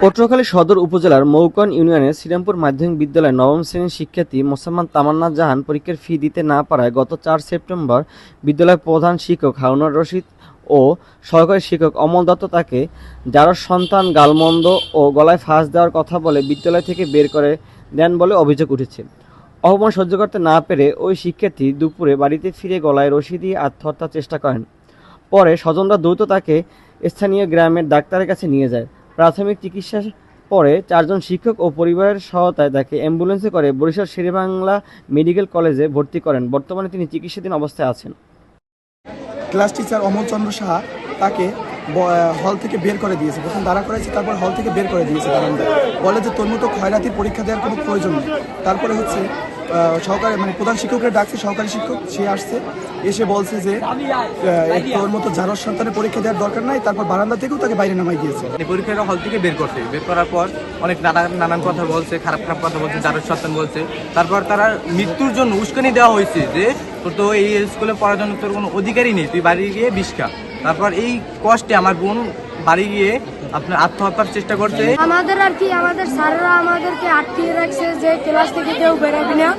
পটুয়াখালী সদর উপজেলার মৌকন ইউনিয়নের শ্রীরামপুর মাধ্যমিক বিদ্যালয়ের নবম শ্রেণির শিক্ষার্থী মোসাম্মদ তামান্না জাহান পরীক্ষার ফি দিতে না পারায় গত চার সেপ্টেম্বর বিদ্যালয়ের প্রধান শিক্ষক হারুনুর রশিদ ও সহকারী শিক্ষক অমল দত্ত তাকে যার সন্তান গালমন্দ ও গলায় ফাঁস দেওয়ার কথা বলে বিদ্যালয় থেকে বের করে দেন বলে অভিযোগ উঠেছে। অপমান সহ্য করতে না পেরে ওই শিক্ষার্থী দুপুরে বাড়িতে ফিরে গলায় রশি দিয়ে আত্মহত্যার চেষ্টা করেন। পরে স্বজনরা দ্রুত তাকে স্থানীয় গ্রামের ডাক্তারের কাছে নিয়ে যায়। প্রাথমিক চিকিৎসা পরে চারজন শিক্ষক ও পরিবারের সহায়তায় তাকে অ্যাম্বুলেন্সে করে বরিশাল শেরেবাংলা মেডিকেল কলেজে ভর্তি করেন। বর্তমানে তিনি চিকিৎসাধীন অবস্থায় আছেন। ক্লাস টিচার অমল চন্দ্র সাহা তাকে হল থেকে বের করে দিয়েছে। প্রথম দাঁড়া করেছে তারপর হল থেকে বের করে দিয়েছে। বলে যে, তোর মতো খয়রাতির পরীক্ষা দেওয়ার কোনো প্রয়োজন নেই। তারপরে হচ্ছে সহকারী মানে প্রধান শিক্ষকের ডাকছে, সহকারী শিক্ষক, সে আসছে, এসে বলছে যে তোর মতো যারর সন্তানের পরীক্ষা দেওয়ার দরকার নাই, তারপর বারান্দা থেকেও তাকে বাইরে নামাই দিয়েছে। এই পরীক্ষার হল থেকে বের করছে। বের করার পর অনেক নানা, নানান কথা বলছে, খারাপ খারাপ কথা বলছে যার সন্তান বলছে। তারপর তারা মৃত্যুর জন্য উস্কানি দেওয়া হয়েছে যে, তোর তো এই স্কুলে পড়ার জন্য তোর কোনো অধিকারই নেই, তুই বাড়ি গিয়ে বিষ খা। তারপর এই কষ্টে আমার বোন বাড়ি গিয়ে আপনার আত্মহত্যার চেষ্টা করছে। আমাদের আর কি আমাদের স্যাররা আমাদেরকে আটকিয়ে রাখছে যে ক্লাস থেকে কেউ বেরোবি না।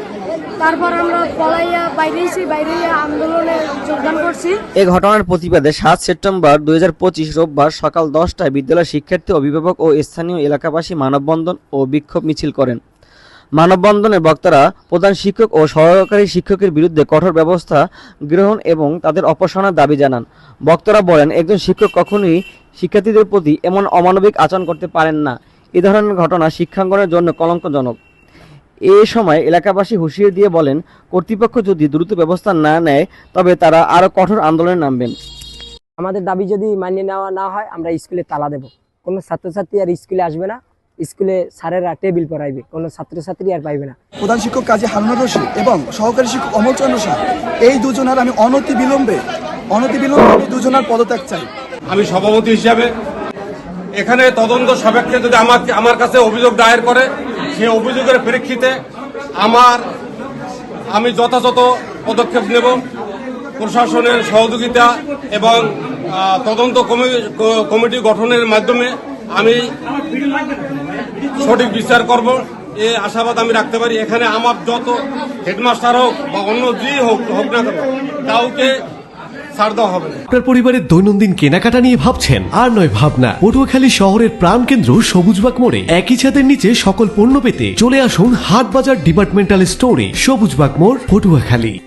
তারপর আমরা পলাইয়া বাইরে বাইরে আন্দোলনে যোগদান করছি। এ ঘটনার প্রতিবাদে সাত সেপ্টেম্বর দুই হাজার পঁচিশ রোববার সকাল দশটায় বিদ্যালয়ের শিক্ষার্থী অভিভাবক ও স্থানীয় এলাকাবাসী মানববন্ধন ও বিক্ষোভ মিছিল করেন। মানববন্ধনে বক্তারা প্রধান শিক্ষক ও সহকারী শিক্ষকের বিরুদ্ধে কঠোর ব্যবস্থা গ্রহণ এবং তাদের অপসারণের দাবি জানান। বক্তারা বলেন, একজন শিক্ষক কখনোই শিক্ষার্থীদের প্রতি এমন অমানবিক আচরণ করতে পারেন না। এ ধরনের ঘটনা শিক্ষাঙ্গনের জন্য কলঙ্কজনক। এ সময় এলাকাবাসী হুঁশিয়ারি দিয়ে বলেন, কর্তৃপক্ষ যদি দ্রুত ব্যবস্থা না নেয়, তবে তারা আরও কঠোর আন্দোলনে নামবেন। আমাদের দাবি যদি মানিয়ে নেওয়া না হয়, আমরা স্কুলে তালা দেব। কোনো ছাত্রছাত্রী আর স্কুলে আসবে না। স্কুলে স্যারেরা টেবিল পড়াইবে কোনো ছাত্রছাত্রী আর পাইবে না। প্রধান শিক্ষক কাজী হারুনুর রশিদ এবং সহকারী শিক্ষক অমল চন্দ্র সাহা এই দুজনের আমি অনতি বিলম্বে অনতি বিলম্বে আমি দুজনের পদত্যাগ চাই। আমি সভাপতি হিসাবে এখানে তদন্ত সাপেক্ষে যদি আমাকে আমার কাছে অভিযোগ দায়ের করে সেই অভিযোগের প্রেক্ষিতে আমার আমি যথাযথ পদক্ষেপ নেব। প্রশাসনের সহযোগিতা এবং তদন্ত কমি- ক- কমিটি গঠনের মাধ্যমে আমি সঠিক বিচার করব। এই আশাবাদ আমি রাখতে পারি। এখানে আমার যত হেডমাস্টার হোক বা অন্য যে হোক হোক না কাউকে আপনার পরিবারের দৈনন্দিন কেনাকাটা নিয়ে ভাবছেন? আর নয়, ভাবনা। পটুয়াখালী শহরের প্রাণকেন্দ্র সবুজবাগ মোড়ে। একই ছাদের নিচে সকল পণ্য পেতে চলে আসুন হাট বাজার ডিপার্টমেন্টাল স্টোরে, সবুজবাগ মোড়, পটুয়াখালী।